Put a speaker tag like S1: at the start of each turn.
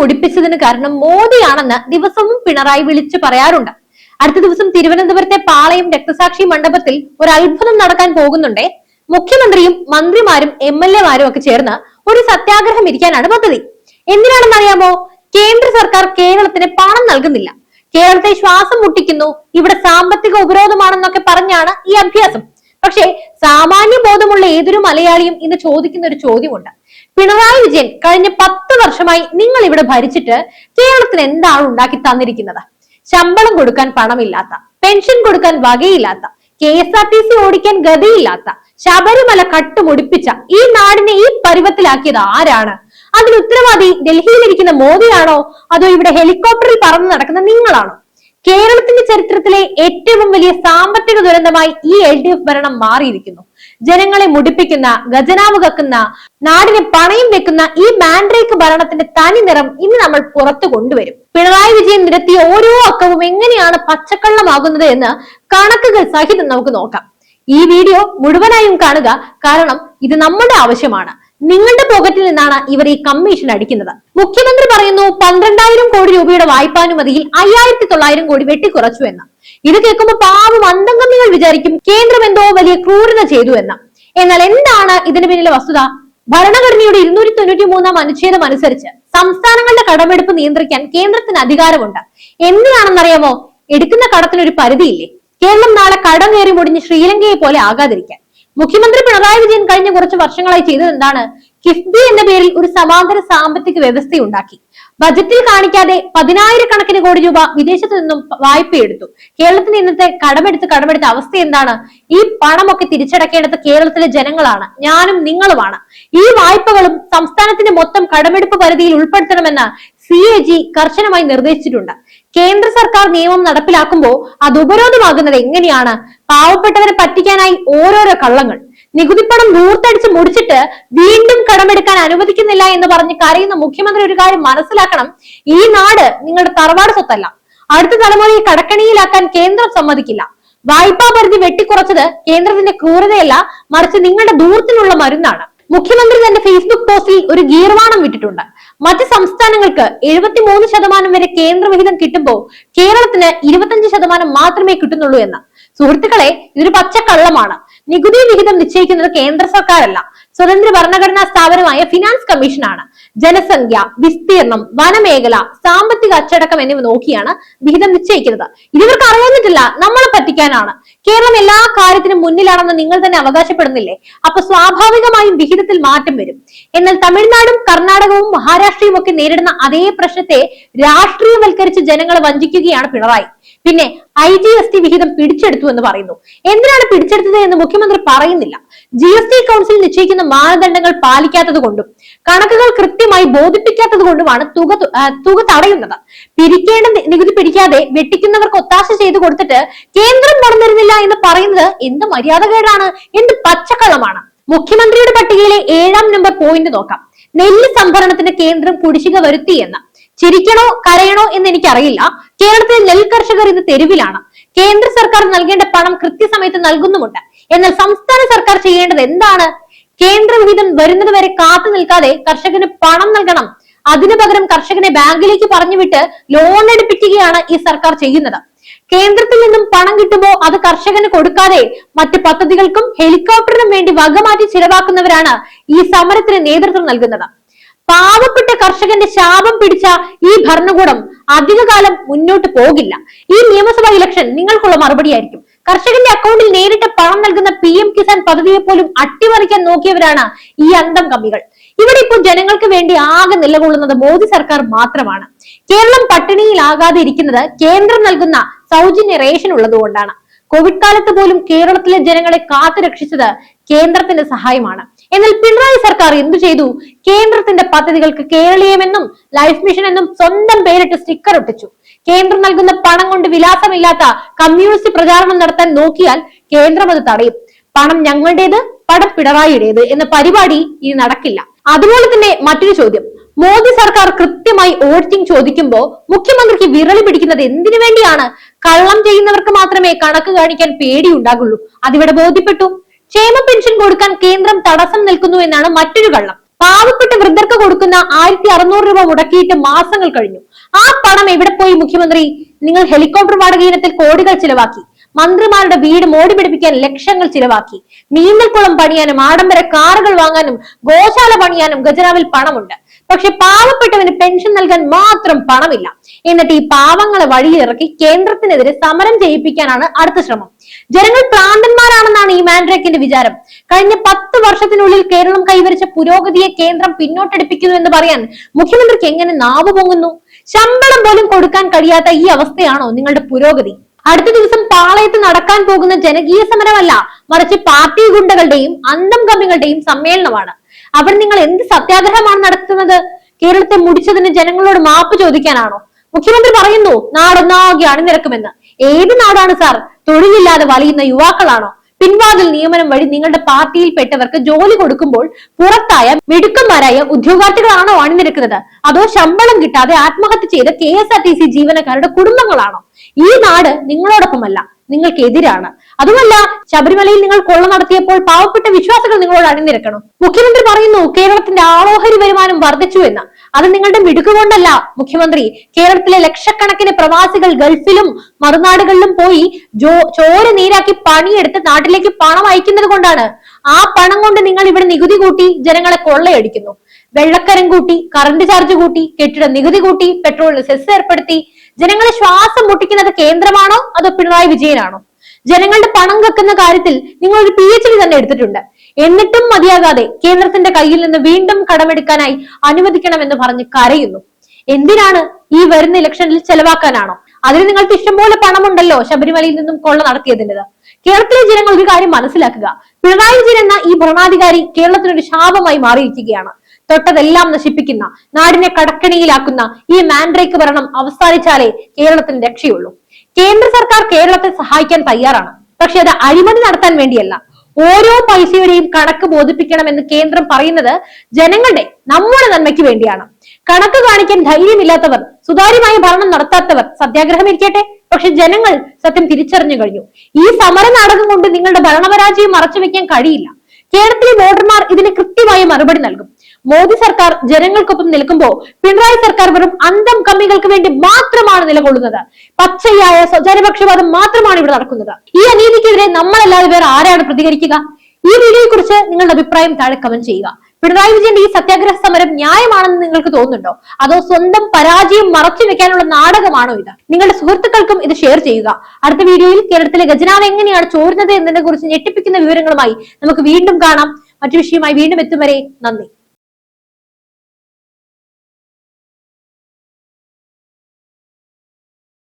S1: മുടിപ്പിച്ചതിന് കാരണം മോദിയാണെന്ന് ദിവസവും പിണറായി വിളിച്ചു പറയാറുണ്ട്. അടുത്ത ദിവസം തിരുവനന്തപുരത്തെ പാളയം രക്തസാക്ഷി മണ്ഡപത്തിൽ ഒരു അത്ഭുതം നടക്കാൻ പോകുന്നുണ്ടേ. മുഖ്യമന്ത്രിയും മന്ത്രിമാരും എം എൽ എമാരും ഒക്കെ ചേർന്ന് ഒരു സത്യാഗ്രഹം ഇരിക്കാനാണ് പദ്ധതി. എന്തിനാണെന്ന് അറിയാമോ കേന്ദ്ര സർക്കാർ കേരളത്തിന് പണം നൽകുന്നില്ല. കേരളത്തെ ശ്വാസം മുട്ടിക്കുന്നു. ഇവിടെ സാമ്പത്തിക ഉപരോധമാണെന്നൊക്കെ പറഞ്ഞാണ് ഈ അഭ്യാസം. പക്ഷേ സാമാന്യ ബോധമുള്ള ഏതൊരു മലയാളിയും ഇന്ന് ചോദിക്കുന്ന ഒരു ചോദ്യമുണ്ട്. പിണറായി വിജയൻ കഴിഞ്ഞ പത്ത് വർഷമായി നിങ്ങൾ ഇവിടെ ഭരിച്ചിട്ട് കേരളത്തിന് എന്താണ് ഉണ്ടാക്കി തന്നിരിക്കുന്നത്? ശമ്പളം കൊടുക്കാൻ പണമില്ലാത്ത പെൻഷൻ കൊടുക്കാൻ വകയില്ലാത്ത K S R T C ഓടിക്കാൻ ഗതിയില്ലാത്ത ശബരിമല കട്ടുമുടിപ്പിച്ച ഈ നാടിനെ ഈ പരുവത്തിലാക്കിയത് ആരാണ്? അതിന് ഉത്തരവാദി ഡൽഹിയിലിരിക്കുന്ന മോദിയാണോ? അതോ ഇവിടെ ഹെലികോപ്റ്ററിൽ പറന്ന് നടക്കുന്ന നിങ്ങളാണോ? കേരളത്തിന്റെ ചരിത്രത്തിലെ ഏറ്റവും വലിയ സാമ്പത്തിക ദുരന്തമായി ഈ എൽ ഡി എഫ് ഭരണം മാറിയിരിക്കുന്നു. ജനങ്ങളെ മുടിപ്പിക്കുന്ന ഖജനാവ് കക്കുന്ന നാടിനെ പണയം വെക്കുന്ന ഈ മാൻഡ്രേക്ക് ഭരണത്തിന്റെ തനി നിറം ഇന്ന് നമ്മൾ പുറത്തു കൊണ്ടുവരും. പിണറായി വിജയൻ നിരത്തിയ ഓരോ അക്കവും എങ്ങനെയാണ് പച്ചക്കള്ളമാകുന്നത് എന്ന് കണക്കുകൾ സഹിതം നമുക്ക് നോക്കാം. ഈ വീഡിയോ മുഴുവനായും കാണുക കാരണം ഇത് നമ്മുടെ ആവശ്യമാണ്. നിങ്ങളുടെ പോക്കറ്റിൽ നിന്നാണ് ഇവർ ഈ കമ്മീഷൻ അടിക്കുന്നത്. മുഖ്യമന്ത്രി പറയുന്നു പന്ത്രണ്ടായിരം കോടി രൂപയുടെ വായ്പാനുമതിയിൽ അയ്യായിരത്തി തൊള്ളായിരം കോടി വെട്ടിക്കുറച്ചു എന്ന്. ഇത് കേൾക്കുമ്പോൾ പാവം അന്തംഗമ്മികൾ വിചാരിക്കും കേന്ദ്രം എന്തോ വലിയ ക്രൂരത ചെയ്തു എന്ന. എന്നാൽ എന്താണ് ഇതിന് പിന്നിലെ വസ്തുത? ഭരണഘടനയുടെ ഇരുന്നൂറ്റി തൊണ്ണൂറ്റി മൂന്നാം അനുച്ഛേദം അനുസരിച്ച് സംസ്ഥാനങ്ങളുടെ കടമെടുപ്പ് നിയന്ത്രിക്കാൻ കേന്ദ്രത്തിന് അധികാരമുണ്ട്. എന്തിനാണെന്നറിയാമോ? എടുക്കുന്ന കടത്തിന് ഒരു പരിധിയില്ലേ? കേരളം നാളെ കടം കയറി മുടിഞ്ഞ് ശ്രീലങ്കയെ പോലെ ആകാതിരിക്കാൻ. മുഖ്യമന്ത്രി പിണറായി വിജയൻ കഴിഞ്ഞ കുറച്ച് വർഷങ്ങളായി ചെയ്തത് എന്താണ്? കിഫ്ബി എന്ന പേരിൽ ഒരു സമാന്തര സാമ്പത്തിക വ്യവസ്ഥ ഉണ്ടാക്കി ബജറ്റിൽ കാണിക്കാതെ പതിനായിരക്കണക്കിന് കോടി രൂപ വിദേശത്തു നിന്നും വായ്പയെടുത്തു കേരളത്തിൽ ഇന്നത്തെ കടമെടുത്ത് കടമെടുത്ത അവസ്ഥ എന്താണ്? ഈ പണമൊക്കെ തിരിച്ചടക്കേണ്ടത് കേരളത്തിലെ ജനങ്ങളാണ്. ഞാനും നിങ്ങളുമാണ്. ഈ വായ്പകളും സംസ്ഥാനത്തിന്റെ മൊത്തം കടമെടുപ്പ് പരിധിയിൽ ഉൾപ്പെടുത്തണമെന്ന് സി എ ജി കർശനമായി നിർദ്ദേശിച്ചിട്ടുണ്ട്. കേന്ദ്ര സർക്കാർ നിയമം നടപ്പിലാക്കുമ്പോൾ അത് ഉപരോധമാകുന്നത് എങ്ങനെയാണ്? പാവപ്പെട്ടവരെ പറ്റിക്കാനായി ഓരോരോ കള്ളങ്ങൾ. നികുതിപ്പണം നൂർത്തടിച്ച് മുടിച്ചിട്ട് വീണ്ടും കടമെടുക്കാൻ അനുവദിക്കുന്നില്ല എന്ന് പറഞ്ഞ് കരയുന്ന മുഖ്യമന്ത്രി ഒരു കാര്യം മനസ്സിലാക്കണം. ഈ നാട് നിങ്ങളുടെ തറവാട് സ്വത്തല്ല. അടുത്ത തലമുറയെ കടക്കണിയിലാക്കാൻ കേന്ദ്രം സമ്മതിക്കില്ല. വായ്പാ പരിധി വെട്ടിക്കുറച്ചത് കേന്ദ്രത്തിന്റെ ക്രൂരതയല്ല മറിച്ച് നിങ്ങളുടെ ദൂരത്തിനുള്ള മരുന്നാണ്. മുഖ്യമന്ത്രി തന്റെ ഫേസ്ബുക്ക് പോസ്റ്റിൽ ഒരു ഗീർവാണം വിട്ടിട്ടുണ്ട് മറ്റ് സംസ്ഥാനങ്ങൾക്ക് എഴുപത്തി മൂന്ന് ശതമാനം വരെ കേന്ദ്രവിഹിതം കിട്ടുമ്പോൾ കേരളത്തിന് ഇരുപത്തഞ്ച് ശതമാനം മാത്രമേ കിട്ടുന്നുള്ളൂ എന്ന്. സുഹൃത്തുക്കളെ ഇതൊരു പച്ചക്കള്ളമാണ്. നികുതി വിഹിതം നിശ്ചയിക്കുന്നത് കേന്ദ്ര സർക്കാരല്ല. സ്വതന്ത്ര ഭരണഘടനാ സ്ഥാപനമായ ഫിനാൻസ് കമ്മീഷനാണ് ജനസംഖ്യ വിസ്തീർണം വനമേഖല സാമ്പത്തിക അച്ചടക്കം എന്നിവ നോക്കിയാണ് വിഹിതം നിശ്ചയിക്കുന്നത്. ഇതിവർക്ക് അറിയാഞ്ഞിട്ടില്ല നമ്മളെ പറ്റിക്കാനാണ്. കേരളം എല്ലാ കാര്യത്തിനും മുന്നിലാണെന്ന് നിങ്ങൾ തന്നെ അവകാശപ്പെടുന്നില്ലേ? അപ്പൊ സ്വാഭാവികമായും വിഹിതത്തിൽ മാറ്റം വരും. എന്നാൽ തമിഴ്നാടും കർണാടകവും മഹാരാഷ്ട്രയും ഒക്കെ നേരിടുന്ന അതേ പ്രശ്നത്തെ രാഷ്ട്രീയവൽക്കരിച്ച് ജനങ്ങളെ വഞ്ചിക്കുകയാണ് പിണറായി. പിന്നെ ഐ ജി എസ് ടി വിഹിതം പിടിച്ചെടുത്തു എന്ന് പറയുന്നു. എന്തിനാണ് പിടിച്ചെടുത്തത് എന്ന് മുഖ്യമന്ത്രി പറയുന്നില്ല. ജി എസ് ടി കൗൺസിൽ നിശ്ചയിക്കുന്ന മാനദണ്ഡങ്ങൾ പാലിക്കാത്തത് കൊണ്ടും കണക്കുകൾ കൃത്യമായി ബോധിപ്പിക്കാത്തത് കൊണ്ടുമാണ് തുക തുക തടയുന്നത്. പിരിക്കേണ്ട നികുതി പിടിക്കാതെ വെട്ടിക്കുന്നവർക്ക് ഒത്താശ ചെയ്തു കൊടുത്തിട്ട് കേന്ദ്രം പണം തരുന്നില്ല എന്ന് പറയുന്നത് എന്ത് മര്യാദകേടാണ്? എന്ത് പച്ചക്കള്ളമാണ്? മുഖ്യമന്ത്രിയുടെ പട്ടികയിലെ ഏഴാം നമ്പർ പോയിന്റ് നോക്കാം. നെല്ല് സംഭരണത്തിന്റെ കേന്ദ്രം കുടിശ്ശിക വരുത്തി എന്ന്. ചിരിക്കണോ കരയണോ എന്ന് എനിക്കറിയില്ല. കേരളത്തിലെ നെൽ കർഷകർ ഇന്ന് തെരുവിലാണ്. കേന്ദ്ര സർക്കാർ നൽകേണ്ട പണം കൃത്യസമയത്ത് നൽകുന്നുമുണ്ട്. എന്നാൽ സംസ്ഥാന സർക്കാർ ചെയ്യേണ്ടത് എന്താണ്? കേന്ദ്ര വിഹിതം വരുന്നത് വരെ കാത്തു നിൽക്കാതെ കർഷകന് പണം നൽകണം. അതിനു പകരം കർഷകനെ ബാങ്കിലേക്ക് പറഞ്ഞു വിട്ട് ലോൺ എടുപ്പിക്കുകയാണ് ഈ സർക്കാർ ചെയ്യുന്നത്. കേന്ദ്രത്തിൽ നിന്നും പണം കിട്ടുമോ അത് കർഷകന് കൊടുക്കാതെ മറ്റ് പദ്ധതികൾക്കും ഹെലികോപ്റ്ററിനും വേണ്ടി വകമാറ്റി ചിലവാക്കുന്നവരാണ് ഈ സമരത്തിന് നേതൃത്വം നൽകുന്നത്. പാവപ്പെട്ട കർഷകന്റെ ശാപം പിടിച്ച ഈ ഭരണകൂടം അധികകാലം മുന്നോട്ട് പോകില്ല. ഈ നിയമസഭാ ഇലക്ഷൻ നിങ്ങൾക്കുള്ള മറുപടിയായിരിക്കും. കർഷകന്റെ അക്കൗണ്ടിൽ നേരിട്ട് പണം നൽകുന്ന പി എം കിസാൻ പദ്ധതിയെ പോലും അട്ടിമറിക്കാൻ നോക്കിയവരാണ് ഈ അന്തം കമ്മികൾ. ഇവിടെ ഇപ്പോൾ ജനങ്ങൾക്ക് വേണ്ടി ആകെ നിലകൊള്ളുന്നത് മോദി സർക്കാർ മാത്രമാണ്. കേരളം പട്ടിണിയിലാകാതെ ഇരിക്കുന്നത് കേന്ദ്രം നൽകുന്ന സൗജന്യ റേഷൻ ഉള്ളതുകൊണ്ടാണ് കോവിഡ് കാലത്ത് പോലും കേരളത്തിലെ ജനങ്ങളെ കാത്തുരക്ഷിച്ചത് കേന്ദ്രത്തിന്റെ സഹായമാണ്. എന്നാൽ പിണറായി സർക്കാർ എന്തു ചെയ്തു? കേന്ദ്രത്തിന്റെ പദ്ധതികൾക്ക് കേരളീയമെന്നും ലൈഫ് മിഷൻ എന്നും സ്വന്തം പേരിട്ട് സ്റ്റിക്കർ ഒട്ടിച്ചു കേന്ദ്രം നൽകുന്ന പണം കൊണ്ട് വിലാസമില്ലാത്ത കമ്മ്യൂണിസ്റ്റ് പ്രചാരണം നടത്താൻ നോക്കിയാൽ കേന്ദ്രം അത് തടയും. പണം ഞങ്ങളുടേത് പടം പിണറായിയുടേത് എന്ന പരിപാടി ഇനി നടക്കില്ല. അതുപോലെ തന്നെ മറ്റൊരു ചോദ്യം. മോദി സർക്കാർ കൃത്യമായി ഓഡിറ്റിംഗ് ചോദിക്കുമ്പോൾ മുഖ്യമന്ത്രിക്ക് വിരളി പിടിക്കുന്നത് എന്തിനു വേണ്ടിയാണ്? കള്ളം ചെയ്യുന്നവർക്ക് മാത്രമേ കണക്ക് കാണിക്കാൻ പേടിയുണ്ടാകുള്ളൂ. അതിവിടെ ബോധ്യപ്പെട്ടു. ക്ഷേമ പെൻഷൻ കൊടുക്കാൻ കേന്ദ്രം തടസ്സം നിൽക്കുന്നു എന്നാണ് മറ്റൊരു കള്ളം. പാവപ്പെട്ട വൃദ്ധർക്ക് കൊടുക്കുന്ന ആയിരത്തി അറുന്നൂറ് രൂപ മുടക്കിയിട്ട് മാസങ്ങൾ കഴിഞ്ഞു. ആ പണം എവിടെ പോയി മുഖ്യമന്ത്രി? നിങ്ങൾ ഹെലികോപ്റ്റർ വാടക ഇനത്തിൽ കോടികൾ ചിലവാക്കി. മന്ത്രിമാരുടെ വീട് മോടി പിടിപ്പിക്കാൻ ലക്ഷങ്ങൾ ചിലവാക്കി. നീന്തൽക്കുളം പണിയാനും ആഡംബര കാറുകൾ വാങ്ങാനും ഗോശാല പണിയാനും ഖജനാവിൽ പണമുണ്ട്. പക്ഷെ പാവപ്പെട്ടവന് പെൻഷൻ നൽകാൻ മാത്രം പണമില്ല. എന്നിട്ട് ഈ പാവങ്ങളെ വഴിയിറക്കി കേന്ദ്രത്തിനെതിരെ സമരം ചെയ്യിപ്പിക്കാനാണ് അടുത്ത ശ്രമം. ജനങ്ങൾ പ്രാന്തന്മാരാണെന്നാണ് ഈ മാൻഡ്രേക്കിന്റെ വിചാരം. കഴിഞ്ഞ പത്ത് വർഷത്തിനുള്ളിൽ കേരളം കൈവരിച്ച പുരോഗതിയെ കേന്ദ്രം പിന്നോട്ടടിപ്പിക്കുന്നു എന്ന് പറയാൻ മുഖ്യമന്ത്രിക്ക് എങ്ങനെ നാവ് പൊങ്ങുന്നു? ശമ്പളം പോലും കൊടുക്കാൻ കഴിയാത്ത ഈ അവസ്ഥയാണോ നിങ്ങളുടെ പുരോഗതി? അടുത്ത ദിവസം പാളയത്ത് നടക്കാൻ പോകുന്ന ജനകീയ സമരമല്ല മറിച്ച് പാർട്ടി ഗുണ്ടകളുടെയും അന്തം കമ്മികളുടെയും സമ്മേളനമാണ്. അവിടെ നിങ്ങൾ എന്ത് സത്യാഗ്രഹമാണ് നടത്തുന്നത്? കേരളത്തെ മുടിച്ചതിന് ജനങ്ങളോട് മാപ്പ് ചോദിക്കാനാണോ? മുഖ്യമന്ത്രി പറയുന്നു നാടൊന്നാകെയാണ് നിരക്കുമെന്ന്. ഏത് നാടാണ് സാർ? തൊഴിലില്ലാതെ വലയുന്ന യുവാക്കളാണോ? പിൻവാതിൽ നിയമനം വഴി നിങ്ങളുടെ പാർട്ടിയിൽപ്പെട്ടവർക്ക് ജോലി കൊടുക്കുമ്പോൾ പുറത്തായ മിടുക്കന്മാരായ ഉദ്യോഗാർത്ഥികളാണോ അണിനിരക്കുന്നത്? അതോ ശമ്പളം കിട്ടാതെ ആത്മഹത്യ ചെയ്ത K S R T C ജീവനക്കാരുടെ കുടുംബങ്ങളാണോ? ഈ നാട് നിങ്ങളോടൊപ്പമല്ല. നിങ്ങൾക്കെതിരാണ്. അതുമല്ല ശബരിമലയിൽ നിങ്ങൾ കൊള്ള നടത്തിയപ്പോൾ പാവപ്പെട്ട വിശ്വാസികൾ നിങ്ങളോട് അണിനിരക്കണം. മുഖ്യമന്ത്രി പറയുന്നു കേരളത്തിന്റെ ആളോഹരി വരുമാനം വർദ്ധിച്ചു എന്ന്. അത് നിങ്ങളുടെ മിടുക്കുകൊണ്ടല്ല മുഖ്യമന്ത്രി. കേരളത്തിലെ ലക്ഷക്കണക്കിന് പ്രവാസികൾ ഗൾഫിലും മറുനാടുകളിലും പോയി ജോ ചോര നീരാക്കി പണിയെടുത്ത് നാട്ടിലേക്ക് പണം അയക്കുന്നത് കൊണ്ടാണ്. ആ പണം കൊണ്ട് നിങ്ങൾ ഇവിടെ നികുതി കൂട്ടി ജനങ്ങളെ കൊള്ളയടിക്കുന്നു. വെള്ളക്കരം കൂട്ടി കറണ്ട് ചാർജ് കൂട്ടി കെട്ടിട നികുതി കൂട്ടി പെട്രോളിന് സെസ് ഏർപ്പെടുത്തി ജനങ്ങളെ ശ്വാസം മുട്ടിക്കുന്നത് കേന്ദ്രമാണോ അതോ പിണറായി വിജയനാണോ? ജനങ്ങളുടെ പണം കക്കുന്ന കാര്യത്തിൽ നിങ്ങൾ ഒരു പി എച്ച് ഡി തന്നെ എടുത്തിട്ടുണ്ട്. എന്നിട്ടും മതിയാകാതെ കേന്ദ്രത്തിന്റെ കയ്യിൽ നിന്ന് വീണ്ടും കടമെടുക്കാനായി അനുവദിക്കണമെന്ന് പറഞ്ഞ് കരയുന്നു. എന്തിനാണ് ഈ വരുന്ന ഇലക്ഷനിൽ ചെലവാക്കാനാണോ? അതിന് നിങ്ങൾക്ക് ഇഷ്ടംപോലെ പണമുണ്ടല്ലോ ശബരിമലയിൽ നിന്നും കൊള്ള നടത്തിയതിന്റെത്. കേരളത്തിലെ ജനങ്ങൾ ഒരു കാര്യം മനസ്സിലാക്കുക. പിണറായി വിജയൻ എന്ന ഈ ഭരണാധികാരി കേരളത്തിനൊരു ശാപമായി മാറിയിരിക്കുകയാണ്. തൊട്ടതെല്ലാം നശിപ്പിക്കുന്ന നാടിനെ കടക്കണിയിലാക്കുന്ന ഈ മാൻഡ്രേക്ക് ഭരണം അവസാനിച്ചാലേ കേരളത്തിന് രക്ഷയുള്ളൂ. കേന്ദ്ര സർക്കാർ കേരളത്തെ സഹായിക്കാൻ തയ്യാറാണ്. പക്ഷെ അത് അഴിമതി നടത്താൻ വേണ്ടിയല്ല. ഓരോ പൈസയുടെയും കണക്ക് ബോധിപ്പിക്കണമെന്ന് കേന്ദ്രം പറയുന്നത് ജനങ്ങളുടെ നമ്മുടെ നന്മയ്ക്ക് വേണ്ടിയാണ്. കണക്ക് കാണിക്കാൻ ധൈര്യമില്ലാത്തവർ സുതാര്യമായ ഭരണം നടത്താത്തവർ സത്യാഗ്രഹം ഇരിക്കട്ടെ പക്ഷെ ജനങ്ങൾ സത്യം തിരിച്ചറിഞ്ഞു കഴിഞ്ഞു. ഈ സമര നാടകം കൊണ്ട് നിങ്ങളുടെ ഭരണപരാജയം മറച്ചുവെക്കാൻ കഴിയില്ല. കേരളത്തിലെ വോട്ടർമാർ ഇതിന് കൃത്യമായ മറുപടി നൽകും. മോദി സർക്കാർ ജനങ്ങൾക്കൊപ്പം നിൽക്കുമ്പോൾ പിണറായി സർക്കാർ വെറും അന്തം കമ്മികൾക്ക് വേണ്ടി മാത്രമാണ് നിലകൊള്ളുന്നത്. പച്ചയായ സ്വജനപക്ഷപാതം മാത്രമാണ് ഇവിടെ നടക്കുന്നത്. ഈ അനീതിക്കെതിരെ നമ്മളല്ലാതെ വേറെ ആരാണ് പ്രതികരിക്കുക? ഈ വീഡിയോയെ കുറിച്ച് നിങ്ങളുടെ അഭിപ്രായം താഴെ കമന്റ് ചെയ്യുക. പിണറായി വിജയന്റെ ഈ സത്യാഗ്രഹ സമരം ന്യായമാണെന്ന് നിങ്ങൾക്ക് തോന്നുന്നുണ്ടോ? അതോ സ്വന്തം പരാജയം മറച്ചു വെക്കാനുള്ള നാടകമാണോ ഇത്? നിങ്ങളുടെ സുഹൃത്തുക്കൾക്കും ഇത് ഷെയർ ചെയ്യുക. അടുത്ത വീഡിയോയിൽ കേരളത്തിലെ ഖജനാവ് എങ്ങനെയാണ് ചോരുന്നത് എന്നതിനെ കുറിച്ച് ഞെട്ടിപ്പിക്കുന്ന വിവരങ്ങളുമായി നമുക്ക് വീണ്ടും കാണാം. മറ്റു വിഷയമായി വീണ്ടും എത്തും വരെ നന്ദി.